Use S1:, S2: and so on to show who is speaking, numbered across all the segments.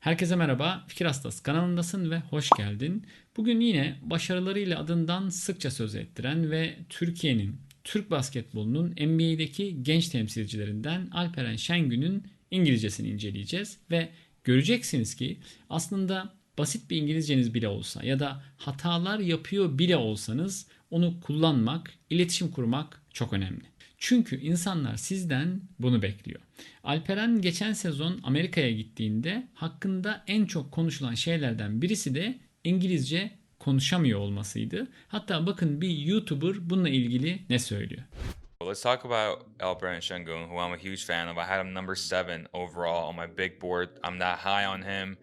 S1: Herkese merhaba, Fikir Hastası kanalındasın ve hoş geldin. Bugün yine başarılarıyla adından sıkça söz ettiren ve Türkiye'nin, Türk basketbolunun NBA'deki genç temsilcilerinden Alperen Şengün'ün İngilizcesini inceleyeceğiz ve göreceksiniz ki aslında basit bir İngilizceniz bile olsa ya da hatalar yapıyor bile olsanız onu kullanmak, iletişim kurmak çok önemli. Çünkü insanlar sizden bunu bekliyor. Alperen geçen sezon Amerika'ya gittiğinde hakkında en çok konuşulan şeylerden birisi de İngilizce konuşamıyor olmasıydı. Hatta bakın bir YouTuber bununla ilgili ne söylüyor.
S2: Let's talk about Alperen Şengün, who I'm a huge fan of. I had him number seven overall on my big board. I'm that high on him.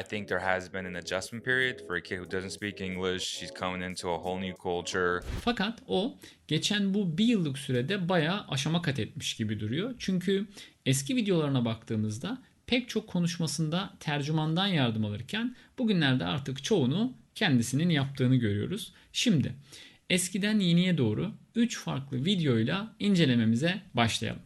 S2: I think there has been an adjustment period for a kid who doesn't speak English. He's coming into a whole new culture.
S1: Fakat o geçen bu bir yıllık sürede bayağı aşama kat etmiş gibi duruyor. Çünkü eski videolarına baktığımızda pek çok konuşmasında tercümandan yardım alırken bugünlerde artık çoğunu kendisinin yaptığını görüyoruz. Şimdi eskiden yeniye doğru 3 farklı videoyla incelememize başlayalım.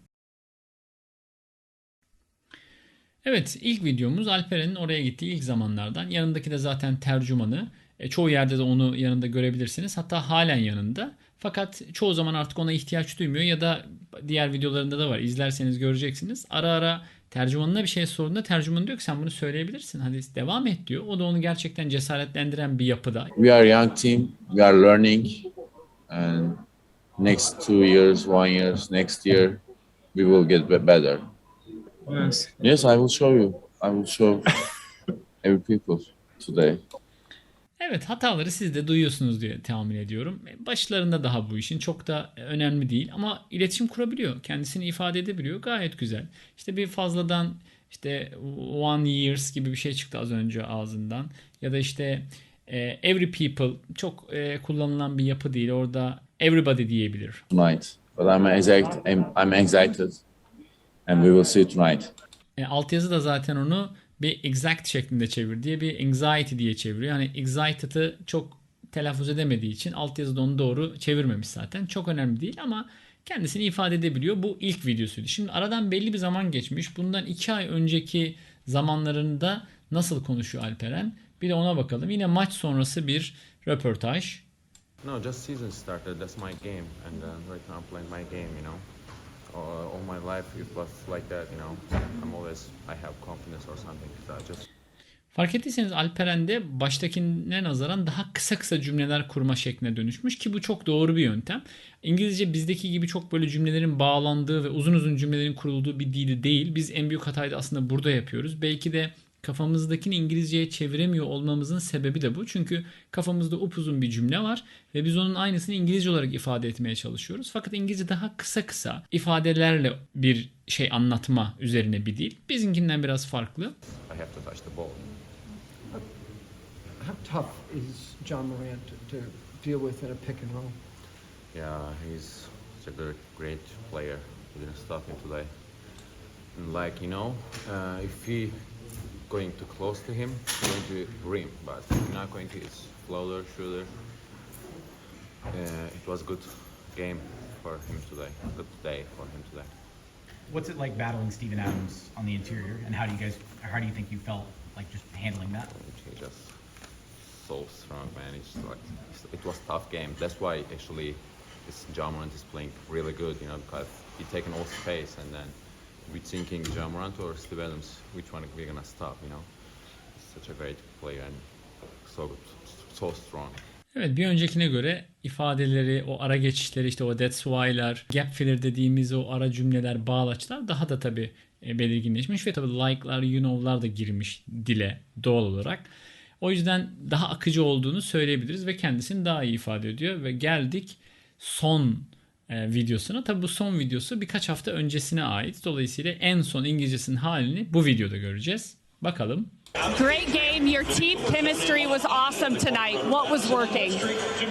S1: Evet ilk videomuz Alperen'in oraya gittiği ilk zamanlardan. Yanındaki de zaten tercümanı. E, çoğu yerde de onu yanında görebilirsiniz. Hatta halen yanında. Fakat çoğu zaman artık ona ihtiyaç duymuyor ya da diğer videolarında da var. İzlerseniz göreceksiniz. Ara ara tercümanına bir şey sorduğunda tercüman diyor ki sen bunu söyleyebilirsin. Hadi devam et diyor. O da onu gerçekten cesaretlendiren bir yapıda.
S3: we are young team. We are learning, and next two years, one years, next year, we will get be- better.
S4: Yes.
S3: Yes, I will show you. I will show every people today.
S1: Evet hataları siz de duyuyorsunuz diye tahmin ediyorum. Başlarında daha bu işin çok da önemli değil ama iletişim kurabiliyor. Kendisini ifade edebiliyor. Gayet güzel. İşte bir fazladan işte one years gibi bir şey çıktı az önce ağzından. Ya da işte e, every people çok e, kullanılan bir yapı değil. Orada everybody diyebilir.
S3: tonight. But I'm excited. I'm, I'm excited, and we will see tonight.
S1: E, altyazı da zaten onu bir exact şeklinde çevir diye bir anxiety diye çeviriyor. Hani excited'ı çok telaffuz edemediği için altyazı da onu doğru çevirmemiş zaten. Çok önemli değil ama kendisini ifade edebiliyor. Bu ilk videosuydu. Şimdi aradan belli bir zaman geçmiş. Bundan iki ay önceki zamanlarında nasıl konuşuyor Alperen? Bir de ona bakalım. Yine maç sonrası bir röportaj.
S5: No, just season started. That's my game, and uh, right now I'm playing my game. You know, all my life it was like that. You know, I'm always I have confidence or something. So I just
S1: Fark ettiyseniz Alperen'de baştakine nazaran daha kısa kısa cümleler kurma şekline dönüşmüş ki bu çok doğru bir yöntem. İngilizce bizdeki gibi çok böyle cümlelerin bağlandığı ve uzun uzun cümlelerin kurulduğu bir dili değil. Biz en büyük hatayı da aslında burada yapıyoruz. Belki de kafamızdakini İngilizceye çeviremiyor olmamızın sebebi de bu. Çünkü kafamızda upuzun bir cümle var ve biz onun aynısını İngilizce olarak ifade etmeye çalışıyoruz. Fakat İngilizce daha kısa kısa ifadelerle bir şey anlatma üzerine bir dil. Bizimkinden biraz farklı.
S5: I have to touch the ball.
S4: How tough is John Morant to, to deal with in a pick and roll?
S5: Yeah, he's such a good, great player. We didn't stop him today. And like you know, uh, if he going too close to him, he's going to rim. But not going to, it's floater, shooter. Uh, it was a good game for him today. Good day for him today.
S6: What's it like battling Steven Adams on the interior, and how do you guys, how do you think you felt like just handling that?
S5: He just so strong, man. It's like it was tough game. That's why actually this John Morant is playing really good, you know, because he taking all space and then we thinking John Morant or Steve Adams, which one we're gonna stop, you know. Such a great player and so so strong.
S1: Evet bir öncekine göre ifadeleri, o ara geçişleri işte o that's why'lar, gap filler dediğimiz o ara cümleler, bağlaçlar daha da tabi belirginleşmiş ve tabi like'lar, you know'lar da girmiş dile doğal olarak. O yüzden daha akıcı olduğunu söyleyebiliriz ve kendisini daha iyi ifade ediyor ve geldik son e, videosuna. Tabi bu son videosu birkaç hafta öncesine ait. Dolayısıyla en son İngilizcesinin halini bu videoda göreceğiz. Bakalım.
S7: Great game. Your team chemistry was awesome tonight. What was working?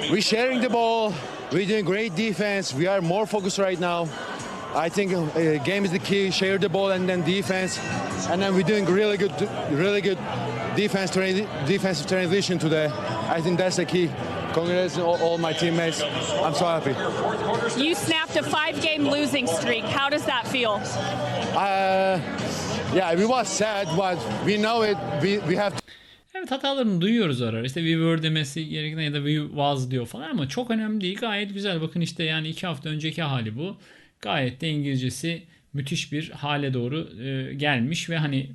S8: We're sharing the ball. We're doing great defense. We are more focused right now. I think uh, game is the key. Share the ball and then defense, and then we're doing really good, really good defense tra- defensive transition today. I think that's the key. Congratulations all, all my teammates. I'm so happy.
S7: You snapped a five game losing streak. How does that feel?
S8: Uh, Yeah, we was sad, but we know it. We, we have
S1: Evet hatalarını duyuyoruz ara ara. İşte we were demesi gerektiğinde ya da we was diyor falan ama çok önemli değil. Gayet güzel. Bakın işte yani iki hafta önceki hali bu. Gayet de İngilizcesi müthiş bir hale doğru e, gelmiş ve hani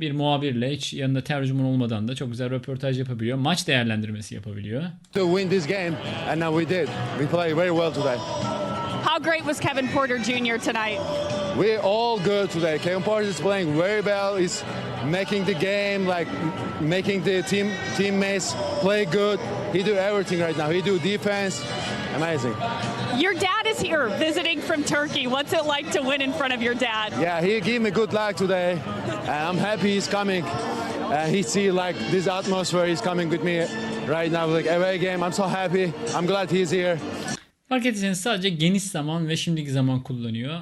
S1: bir muhabirle hiç yanında tercüman olmadan da çok güzel röportaj yapabiliyor. Maç değerlendirmesi yapabiliyor.
S8: to win this game, and now we did. We played very well today.
S7: How great was Kevin Porter Jr. tonight?
S8: We're all good today. Kevin Porter is playing very well. He's making the game, like making the team teammates play good. He do everything right now. He do defense. Amazing.
S7: Your dad is here visiting from Turkey. What's it like to win in front of your dad?
S8: Yeah, he gave me good luck today, and I'm happy he's coming. And he see like this atmosphere. He's coming with me right now, like away game. I'm so happy. I'm glad he's here.
S1: Fark ettiyseniz sadece geniş zaman ve şimdiki zaman kullanıyor.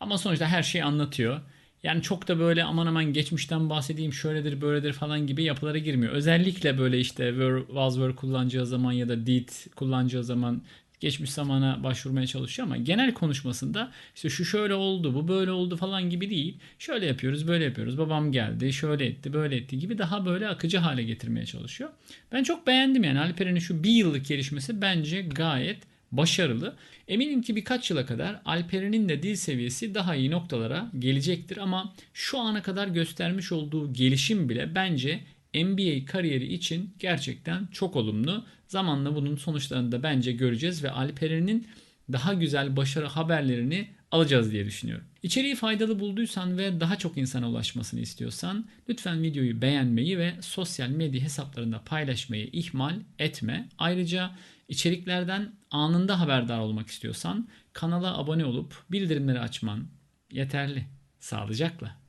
S1: Ama sonuçta her şeyi anlatıyor. Yani çok da böyle aman aman geçmişten bahsedeyim şöyledir böyledir falan gibi yapılara girmiyor. Özellikle böyle işte were, was were kullanacağı zaman ya da did kullanacağı zaman geçmiş zamana başvurmaya çalışıyor ama genel konuşmasında işte şu şöyle oldu bu böyle oldu falan gibi değil. Şöyle yapıyoruz böyle yapıyoruz babam geldi şöyle etti böyle etti gibi daha böyle akıcı hale getirmeye çalışıyor. Ben çok beğendim yani Alperen'in şu bir yıllık gelişmesi bence gayet başarılı. Eminim ki birkaç yıla kadar Alperen'in de dil seviyesi daha iyi noktalara gelecektir ama şu ana kadar göstermiş olduğu gelişim bile bence NBA kariyeri için gerçekten çok olumlu. Zamanla bunun sonuçlarını da bence göreceğiz ve Alperen'in daha güzel başarı haberlerini alacağız diye düşünüyorum. İçeriği faydalı bulduysan ve daha çok insana ulaşmasını istiyorsan lütfen videoyu beğenmeyi ve sosyal medya hesaplarında paylaşmayı ihmal etme. Ayrıca içeriklerden anında haberdar olmak istiyorsan kanala abone olup bildirimleri açman yeterli. Sağlıcakla.